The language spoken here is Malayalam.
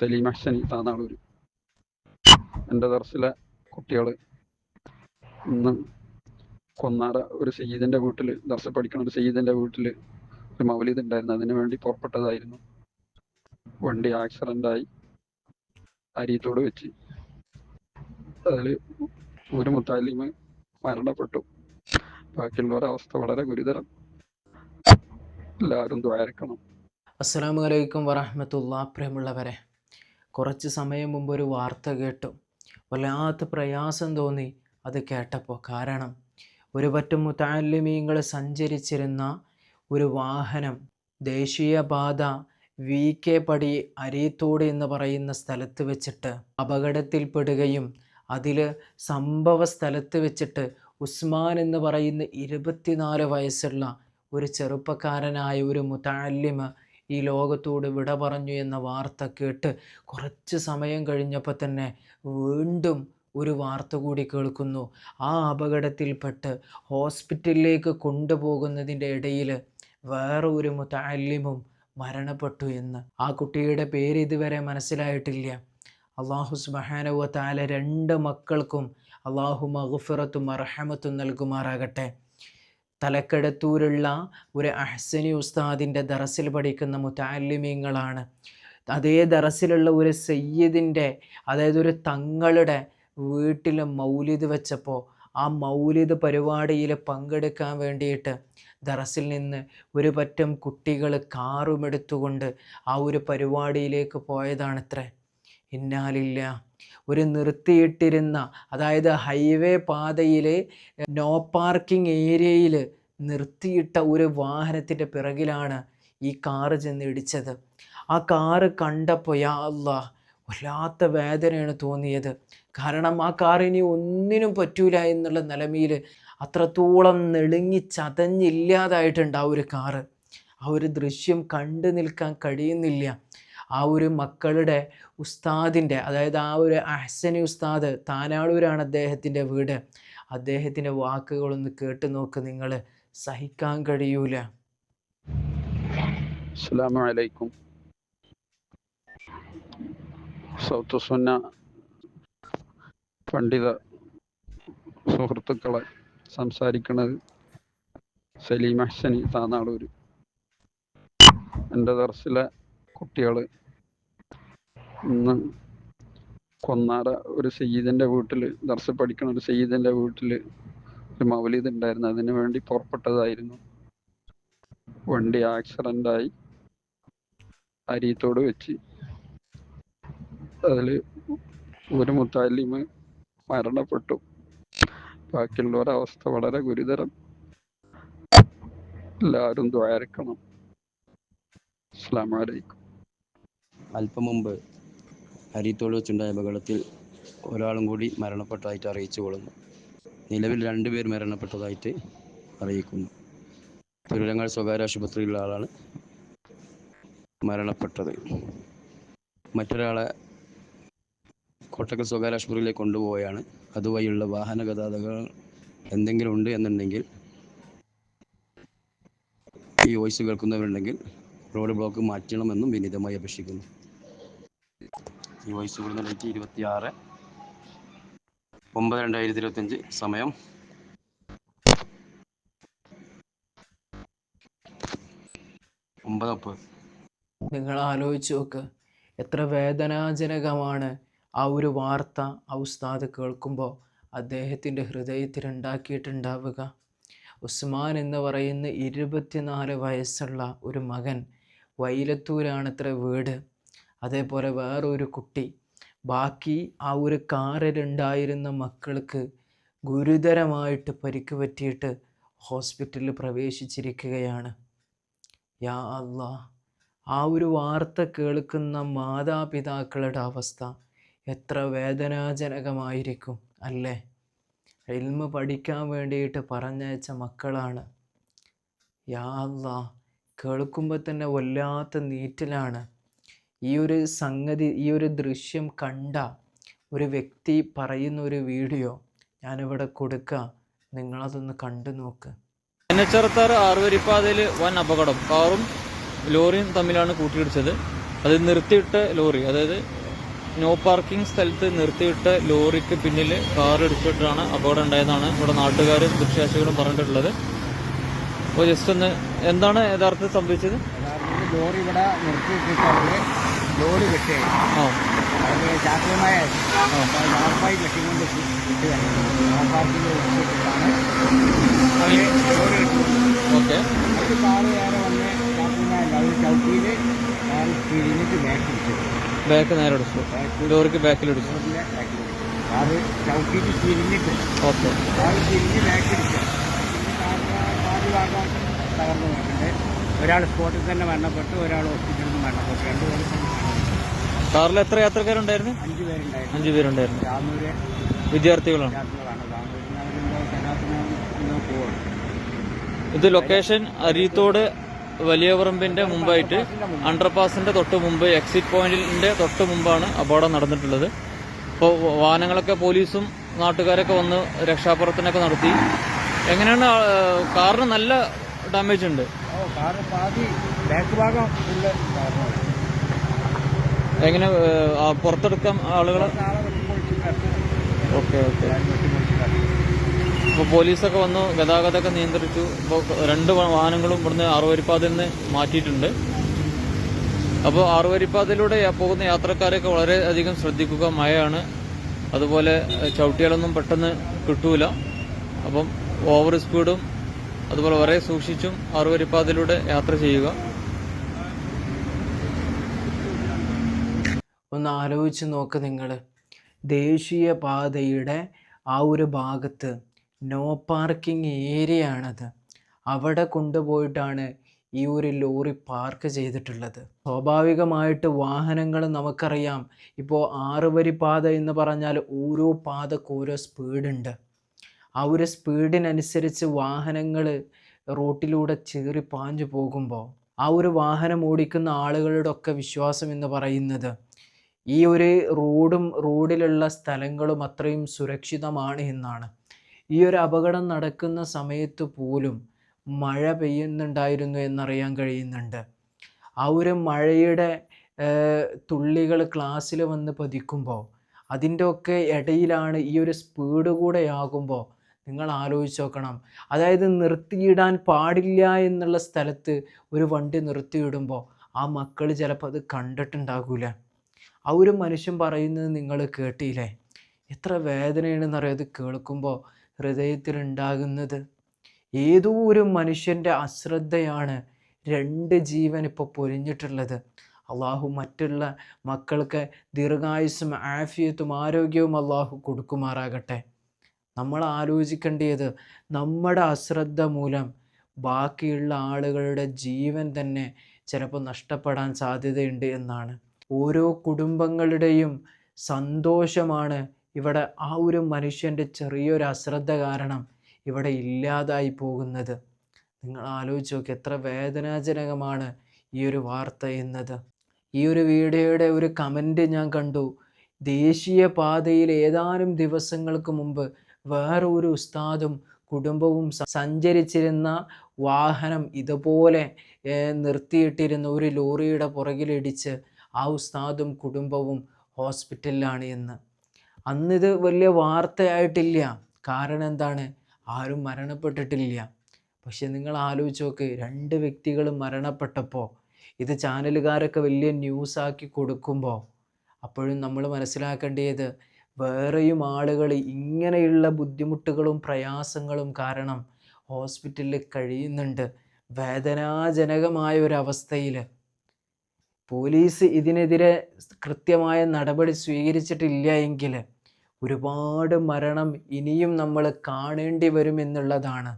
സലീം അഹ്സനി താനാളൂർ. എന്റെ ദർസിലെ കുട്ടികൾ ഇന്ന് കൊന്നാറ ഒരു സയ്യിദിന്റെ വീട്ടിൽ ദർസ് പഠിക്കണ ഒരു സയ്യിദിന്റെ വീട്ടിൽ ഒരു മൗലിദ് ഉണ്ടായിരുന്നു അതിനു വേണ്ടി പുറപ്പെട്ടതായിരുന്നു. വണ്ടി ആക്സിഡന്റായി അരിയത്തോട് വെച്ച്. അതിൽ ഒരു മുത്താലിമ് മരണപ്പെട്ടു. ബാക്കിയുള്ളവരുടെ അവസ്ഥ വളരെ ഗുരുതരം. എല്ലാവരും ദ്വാരക്കണം. അസ്സലാമു അലൈക്കും വറഹമത്തുള്ള പ്രിയമുള്ളവരെ കുറച്ച് സമയം മുമ്പ് ഒരു വാർത്ത കേട്ടു. വല്ലാത്ത പ്രയാസം തോന്നി അത് കേട്ടപ്പോൾ. കാരണം ഒരു പറ്റം മുത്താലിമീങ്ങൾ സഞ്ചരിച്ചിരുന്ന ഒരു വാഹനം ദേശീയപാത വി കെ പടി അരീത്തോട് എന്ന് പറയുന്ന സ്ഥലത്ത് വെച്ചിട്ട് അപകടത്തിൽപ്പെടുകയും അതിൽ സംഭവ സ്ഥലത്ത് വെച്ചിട്ട് ഉസ്മാൻ എന്ന് പറയുന്ന ഇരുപത്തിനാല് വയസ്സുള്ള ഒരു ചെറുപ്പക്കാരനായ ഒരു മുത്താലിമ് ഈ ലോകത്തോട് വിട പറഞ്ഞു എന്ന വാർത്ത കേട്ട് കുറച്ച് സമയം കഴിഞ്ഞപ്പോൾ തന്നെ വീണ്ടും ഒരു വാർത്ത കൂടി കേൾക്കുന്നു. ആ അപകടത്തിൽപ്പെട്ട് ഹോസ്പിറ്റലിലേക്ക് കൊണ്ടുപോകുന്നതിന്റെ ഇടയിൽ വേറെ ഒരു മുത്താലിമും മരണപ്പെട്ടു എന്ന്. ആ കുട്ടിയുടെ പേര് ഇതുവരെ മനസ്സിലായിട്ടില്ല. അള്ളാഹു സുബാനവ താല രണ്ട് മക്കൾക്കും അള്ളാഹു മഹുഫിറത്തും അർഹമത്തും നൽകുമാറാകട്ടെ. തലക്കടത്തൂരുള്ള ഒരു അഹ്സനി ഉസ്താദിന്റെ ദറസിൽ പഠിക്കുന്ന മുത്താലിമീങ്ങളാണ്. അതേ ദറസിലുള്ള ഒരു സയ്യിദിന്റെ അതായത് ഒരു തങ്ങളുടെ വീട്ടിൽ മൗലിദ് വെച്ചപ്പോൾ ആ മൗലിദ് പരിപാടിയിൽ പങ്കെടുക്കാൻ വേണ്ടിയിട്ട് ദറസിൽ നിന്ന് ഒരു പറ്റം കുട്ടികൾ കാറുമെടുത്തുകൊണ്ട് ആ ഒരു പരിപാടിയിലേക്ക് പോയതാണത്രേ. ഇന്നാലില്ല. ഒരു നിർത്തിയിട്ടിരുന്ന അതായത് ഹൈവേ പാതയിലെ നോ പാർക്കിംഗ് ഏരിയയിൽ നിർത്തിയിട്ട ഒരു വാഹനത്തിന്റെ പിറകിലാണ് ഈ കാറ് ചെന്ന് ഇടിച്ചത്. ആ കാറ് കണ്ടപ്പോൾ യാ അല്ലാ വല്ലാത്ത വേദനയാണ് തോന്നിയത്. കാരണം ആ കാറിനി ഒന്നിനും പറ്റൂല എന്നുള്ള നിലമയിൽ അത്രത്തോളം നെളുങ്ങി ചതഞ്ഞില്ലാതായിട്ടുണ്ട് ആ ഒരു കാറ്. ആ ഒരു ദൃശ്യം കണ്ടു നിൽക്കാൻ കഴിയുന്നില്ല. ആ ഒരു മക്കളുടെ ഉസ്താദിന്റെ അതായത് ആ ഒരു അഹ്സനി ഉസ്താദ് താനാളൂരാണ് അദ്ദേഹത്തിന്റെ വീട്. അദ്ദേഹത്തിന്റെ വാക്കുകളൊന്ന് കേട്ട് നോക്ക് നിങ്ങൾ സഹിക്കാൻ കഴിയൂല. അസ്സലാമു അലൈക്കും. സൗത്ത് സുന്ന പണ്ഡിത സുഹൃത്തുക്കളെ സംസാരിക്കുന്നത് സലീം അഹ്സനി താനാളൂർ എന്റെ ദർസിലെ കുട്ടികൾ ഇന്ന് കൊന്നാറ ഒരു സയ്യിദിന്റെ വീട്ടിൽ ദർസ് പഠിക്കണ ഒരു സയ്യിദിന്റെ വീട്ടിൽ ഒരു മൗലീദ് ഉണ്ടായിരുന്നു അതിനു വേണ്ടി പുറപ്പെട്ടതായിരുന്നു. വണ്ടി ആയി അരിയത്തോട് വെച്ച്. അതിൽ ഒരു മുത്താലിമ് മരണപ്പെട്ടു. ബാക്കിയുള്ളവരുടെ അവസ്ഥ വളരെ ഗുരുതരം. എല്ലാവരും ദ്വാരക്കണം. അസ്സാം വലൈക്കും അല്പം മുമ്പ് അരിത്തോട് വെച്ചുണ്ടായ അപകടത്തിൽ ഒരാളും കൂടി മരണപ്പെട്ടതായിട്ട് അറിയിച്ചു കൊള്ളുന്നു. നിലവിൽ രണ്ടുപേർ മരണപ്പെട്ടതായിട്ട് അറിയിക്കുന്നു. തിരുരങ്ങാട് സ്വകാര്യ ആശുപത്രിയിലുള്ള ആളാണ് മരണപ്പെട്ടത്. മറ്റൊരാളെ കോട്ടക്കൽ സ്വകാര്യ ആശുപത്രിയിലേക്ക് കൊണ്ടുപോവുകയാണ്. അതുവഴിയുള്ള വാഹന ഗതാഗതങ്ങൾ എന്തെങ്കിലും ഉണ്ട് എന്നുണ്ടെങ്കിൽ ഈ വോയിസ് കേൾക്കുന്നവരുണ്ടെങ്കിൽ റോഡ് ബ്ലോക്ക് മാറ്റണമെന്നും വിനീതമായി അപേക്ഷിക്കുന്നു. ഈ വോയിസ് കൂടുന്ന ഡേറ്റ് ഇരുപത്തി ആറ് ഒമ്പത് രണ്ടായിരത്തി ഇരുപത്തഞ്ച് സമയം. ഒമ്പത് മുപ്പത് നിങ്ങൾ ആലോചിച്ച് നോക്ക്. എത്ര വേദനാജനകമാണ് ആ ഒരു വാർത്ത ആ ഉസ്താദ് കേൾക്കുമ്പോൾ അദ്ദേഹത്തിന്റെ ഹൃദയത്തിലുണ്ടാക്കിയിട്ടുണ്ടാവുക. ഉസ്മാൻ എന്ന് പറയുന്ന ഇരുപത്തിനാല് വയസ്സുള്ള ഒരു മകൻ വൈലത്തൂരാണത്ര വീട്. അതേപോലെ വേറൊരു കുട്ടി. ബാക്കി ആ ഒരു കാറിലുണ്ടായിരുന്ന മക്കൾക്ക് ഗുരുതരമായിട്ട് പരിക്ക് പറ്റിയിട്ട് ഹോസ്പിറ്റലിൽ പ്രവേശിച്ചിരിക്കുകയാണ്. യാ അള്ളാ. ആ ഒരു വാർത്ത കേൾക്കുന്ന മാതാപിതാക്കളുടെ അവസ്ഥ എത്ര വേദനാജനകമായിരിക്കും അല്ലേ? ഇൽമ പഠിക്കാൻ വേണ്ടിയിട്ട് പറഞ്ഞയച്ച മക്കളാണ്. യാ അള്ളാ. കേൾക്കുമ്പോൾ തന്നെ വല്ലാത്ത നീറ്റലാണ്. ഈ ഒരു സംഗതി ഈ ഒരു ദൃശ്യം കണ്ട ഒരു വ്യക്തി പറയുന്ന ഒരു വീഡിയോ ഞാനിവിടെ കൊടുക്കുക നിങ്ങളതൊന്ന് കണ്ടു നോക്ക്. എൻ എച്ച് ആറുവരിപ്പാതയിൽ വൻ അപകടം. കാറും ലോറിയും തമ്മിലാണ് കൂട്ടിയിടിച്ചത്. അത് നിർത്തിയിട്ട ലോറി അതായത് നോ പാർക്കിംഗ് സ്ഥലത്ത് നിർത്തിയിട്ട ലോറിക്ക് പിന്നിൽ കാർ ഇടിച്ചിട്ടാണ് അപകടം ഉണ്ടായതാണ് ഇവിടെ നാട്ടുകാരും ദൃശ്യാശികളും പറഞ്ഞിട്ടുള്ളത്. അപ്പോൾ ജസ്റ്റ് ഒന്ന് എന്താണ് യഥാർത്ഥത്തിൽ സംഭവിച്ചത്? ലോറി ഇവിടെ നിർത്തിയിട്ടിട്ട് ലോറി കെട്ടി അത് ശാസ്ത്രീയമായ ഷാർപ്പായി കെട്ടിക്കൊണ്ട് കിട്ടുകയാണ് കെട്ടുന്നത് ഓക്കെ. ഒരു കാറ് നേരെ വന്ന് ശാസ്ത്രീയമായ അവർ ചവിട്ടിയിൽ കാറ് തിരിഞ്ഞിട്ട് ബാക്ക് ഇടിച്ചു. ബാക്ക് നേരെ അടിച്ചു ലോറിക്ക് ബാക്കിലെടുത്തു കാറ് ചവിട്ടിയിട്ട് തിരിഞ്ഞിട്ട് ഓക്കെ. കാറ് തിരിഞ്ഞ് ബാക്ക് ഇടിച്ചു. ഭാഗം തകർന്നു പോയിട്ടുണ്ട്. ഒരാൾ സ്പോട്ടിൽ തന്നെ മരണപ്പെട്ടു ഒരാൾ ഹോസ്പിറ്റലിൽ നിന്ന് മരണപ്പെട്ടു. രണ്ടുപേരെ കാറിൽ എത്ര യാത്രക്കാരുണ്ടായിരുന്നു? അഞ്ചു പേരുണ്ടായിരുന്നു. അഞ്ചു പേരുണ്ടായിരുന്നു. രാമൂര് വിദ്യാർത്ഥികളാണ്? രാമൂരിൽ അവരെന്തോ പോവാണ്. ഇത് ലൊക്കേഷൻ അരീത്തോട് വലിയ പറമ്പിന്റെ മുമ്പായിട്ട് അണ്ടർപാസിന്റെ തൊട്ട് മുമ്പ് എക്സിറ്റ് പോയിന്റിന്റെ തൊട്ട് മുമ്പാണ് അപകടം നടന്നിട്ടുള്ളത്. ഇപ്പോൾ വാഹനങ്ങളൊക്കെ പോലീസും നാട്ടുകാരൊക്കെ വന്ന് രക്ഷാപ്രവർത്തനമൊക്കെ നടത്തി. എങ്ങനെയാണ് കാറിന് നല്ല ഡാമേജ് ഉണ്ട്. എങ്ങനെ പുറത്തെടുക്കാം ആളുകളെ? Okay okay. ഇപ്പോൾ പോലീസൊക്കെ വന്നു ഗതാഗതമൊക്കെ നിയന്ത്രിച്ചു. ഇപ്പോൾ രണ്ട് വാഹനങ്ങളും ഇവിടുന്ന് ആറുവരിപ്പാതയിൽ നിന്ന് മാറ്റിയിട്ടുണ്ട്. അപ്പോൾ ആറുവരിപ്പാതയിലൂടെ പോകുന്ന യാത്രക്കാരൊക്കെ വളരെയധികം ശ്രദ്ധിക്കുക. മഴയാണ്. അതുപോലെ ചവിട്ടികളൊന്നും പെട്ടെന്ന് കിട്ടൂല. അപ്പം ഓവർ സ്പീഡും അതുപോലെ വളരെ സൂക്ഷിച്ചും ആറുവരിപ്പാതയിലൂടെ യാത്ര ചെയ്യുക. ഒന്ന് ആലോചിച്ച് നോക്ക് നിങ്ങൾ ദേശീയ പാതയുടെ ആ ഒരു ഭാഗത്ത് നോ പാർക്കിംഗ് ഏരിയ ആണത്. അവിടെ കൊണ്ടുപോയിട്ടാണ് ഈ ഒരു ലോറി പാർക്ക് ചെയ്തിട്ടുള്ളത്. സ്വാഭാവികമായിട്ട് വാഹനങ്ങൾ നമുക്കറിയാം. ഇപ്പോൾ ആറുവരി പാത എന്ന് പറഞ്ഞാൽ ഓരോ പാതക്ക് ഓരോ സ്പീഡുണ്ട് ആ ഒരു സ്പീഡിനനുസരിച്ച് വാഹനങ്ങൾ റോട്ടിലൂടെ ചീറി പാഞ്ഞു പോകുമ്പോൾ ആ ഒരു വാഹനം ഓടിക്കുന്ന ആളുകളുടെ ഒക്കെ വിശ്വാസം എന്ന് പറയുന്നത് ഈ ഒരു റോഡും റോഡിലുള്ള സ്ഥലങ്ങളും അത്രയും സുരക്ഷിതമാണ് എന്നാണ്. ഈ ഒരു അപകടം നടക്കുന്ന സമയത്ത് പോലും മഴ പെയ്യുന്നുണ്ടായിരുന്നു എന്നറിയാൻ കഴിയുന്നുണ്ട്. ആ ഒരു മഴയുടെ തുള്ളികൾ ക്ലാസ്സിൽ വന്ന് പതിക്കുമ്പോൾ അതിന്റെ ഒക്കെ ഇടയിലാണ് ഈ ഒരു സ്പീഡ് കൂടെ ആകുമ്പോൾ നിങ്ങൾ ആലോചിച്ച് നോക്കണം. അതായത് നിർത്തിയിടാൻ പാടില്ല എന്നുള്ള സ്ഥലത്ത് ഒരു വണ്ടി നിർത്തിയിടുമ്പോൾ ആ മക്കൾ ചിലപ്പോൾ അത് കണ്ടിട്ടുണ്ടാകൂല. ആ ഒരു മനുഷ്യൻ പറയുന്നത് നിങ്ങൾ കേട്ടില്ലേ? എത്ര വേദനയാണെന്നറിയാം? അത് കേൾക്കുമ്പോൾ ഹൃദയത്തിലുണ്ടാകുന്നത്. ഏതോ ഒരു മനുഷ്യന്റെ അശ്രദ്ധയാണ് രണ്ട് ജീവൻ ഇപ്പോൾ പൊരിഞ്ഞിട്ടുള്ളത് അള്ളാഹു മറ്റുള്ള മക്കൾക്ക് ദീർഘായുസ്സും ആഫിയത്തും ആരോഗ്യവും അള്ളാഹു കൊടുക്കുമാറാകട്ടെ. നമ്മൾ ആലോചിക്കേണ്ടത് നമ്മുടെ അശ്രദ്ധ മൂലം ബാക്കിയുള്ള ആളുകളുടെ ജീവൻ തന്നെ ചിലപ്പോൾ നഷ്ടപ്പെടാൻ സാധ്യതയുണ്ട് എന്നാണ്. ഓരോ കുടുംബങ്ങളുടെയും സന്തോഷമാണ് ഇവിടെ ആ ഒരു മനുഷ്യന്റെ ചെറിയൊരു അശ്രദ്ധ കാരണം ഇവിടെ ഇല്ലാതായി പോകുന്നത്. നിങ്ങൾ ആലോചിച്ച് നോക്കി എത്ര വേദനാജനകമാണ് ഈ ഒരു വാർത്ത എന്നത്. ഈ ഒരു വീഡിയോയുടെ ഒരു കമന്റ് ഞാൻ കണ്ടു. ദേശീയ പാതയിൽ ഏതാനും ദിവസങ്ങൾക്ക് മുമ്പ് വേറെ ഒരു ഉസ്താദും കുടുംബവും സഞ്ചരിച്ചിരുന്ന വാഹനം ഇതുപോലെ നിർത്തിയിട്ടിരുന്ന ഒരു ലോറിയുടെ പുറകിലിടിച്ച് ആ ഉസ്താദും കുടുംബവും ഹോസ്പിറ്റലിലാണ് എന്ന് അന്നിത് വലിയ വാർത്തയായിട്ടില്ല. കാരണം എന്താണ്? ആരും മരണപ്പെട്ടിട്ടില്ല. പക്ഷെ നിങ്ങൾ ആലോചിച്ച് നോക്ക് രണ്ട് വ്യക്തികൾ മരണപ്പെട്ടപ്പോൾ ഇത് ചാനലുകാരൊക്കെ വലിയ ന്യൂസാക്കി കൊടുക്കുമ്പോൾ അപ്പോഴും നമ്മൾ മനസ്സിലാക്കേണ്ടത് വേറെയും ആളുകൾ ഇങ്ങനെയുള്ള ബുദ്ധിമുട്ടുകളും പ്രയാസങ്ങളും കാരണം ഹോസ്പിറ്റലിൽ കഴിയുന്നുണ്ട്. വേദനാജനകമായ ഒരവസ്ഥയിൽ പോലീസ് ഇതിനെതിരെ കൃത്യമായ നടപടി സ്വീകരിച്ചിട്ടില്ല എങ്കിൽ ഒരുപാട് മരണം ഇനിയും നമ്മൾ കാണേണ്ടി വരും എന്നുള്ളതാണ്.